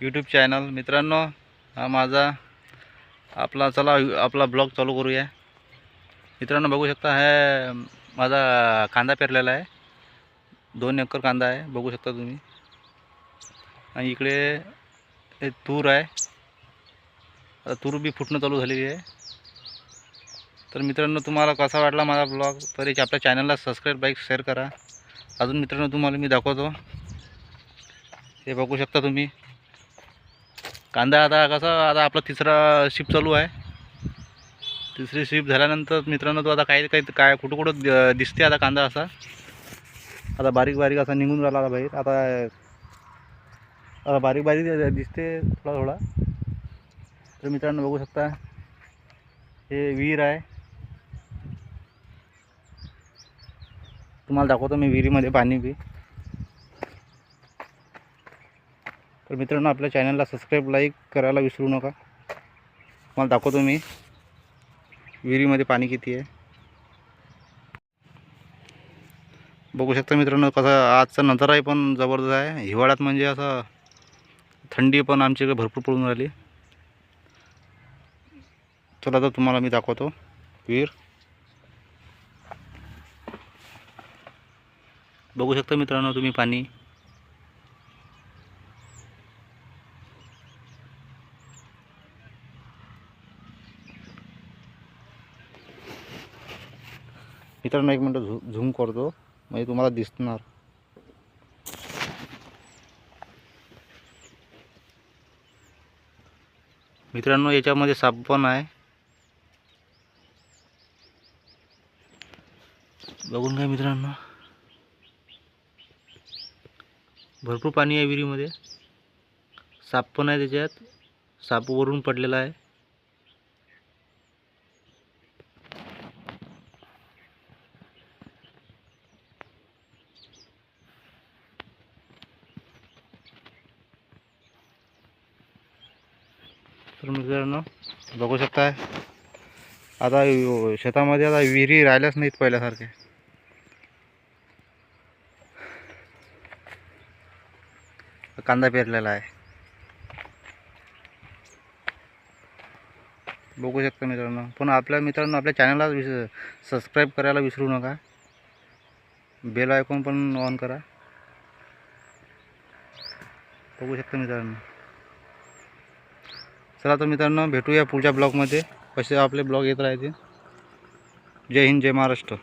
YouTube channel मित्रांनो हा माझा आपला चला आपला ब्लॉग चालू करूया. मित्रांनो बघू शकता हे माझा कांदा पेरलेला आहे. दोन एकर कांदा आहे बघू शकता तुम्ही. आणि इकडे हे तूर आहे. आता तूर बी फुटणं चालू झालेली आहे. तर मित्रांनो तुम्हाला कसा वाटला माझा ब्लॉग? तर एक आपल्या चॅनलला सबस्क्राईब लाईक शेअर करा. अजून मित्रांनो तुम्हाला मी दाखवतो. हे बघू शकता तुम्ही. कांदा आता कसा आता आपला तिसरा शिप चालू आहे. तिसरी शिप झाल्यानंतर मित्रांनो तो आता काही काही काय कुठं कुठं दिसते आता कांदा असा. आता बारीक बारीक असा निघून राहिला आता बाहेर. आता आता बारीक बारीक दिसते थोडा थोडा. तर मित्रांनो बघू शकता हे विहीर आहे. तुम्हाला दाखवतो मी विहिरीमध्ये पाणी बी. तर मित्रांनो आपल्या चॅनलला सबस्क्राईब लाईक करायला विसरू नका. मला दाखवतो मी. विहिरीमध्ये पाणी किती आहे. बघू शकता मित्रांनो कसं आजचा नजाराही पण जबरदस्त आहे. हिवाळ्यात म्हणजे असं थंडी पण आमच्या इकडे भरपूर पडून राहिली. चला तर तुम्हाला मी दाखवतो विहीर. बघू शकता मित्रांनो तुम्ही पाणी. मित्रांनो एक मिनटं झू झूम करतो. म्हणजे तुम्हाला दिसणार. मित्रांनो याच्यामध्ये साप पण आहे. बघून घ्या मित्रांनो. भरपूर पाणी आहे विहिरीमध्ये. साप पण आहे त्याच्यात. साप वरून पडलेला आहे. तर मित्रांनो बघू शकताय. आता शेतामध्ये आता विहिरी राहिल्याच नाहीत पहिल्यासारखे. कांदा पेरलेला आहे. बघू शकता मित्रांनो. पण आपल्या मित्रांनो आपल्या चॅनलला विस सबस्क्राईब करायला विसरू नका. बेल आयकॉन पण ऑन करा. बघू शकता मित्रांनो. चला तर मित्रांनो भेटूया पुढच्या ब्लॉगमध्ये. कसे आपले ब्लॉग येत राहतील. जय हिंद जय महाराष्ट्र.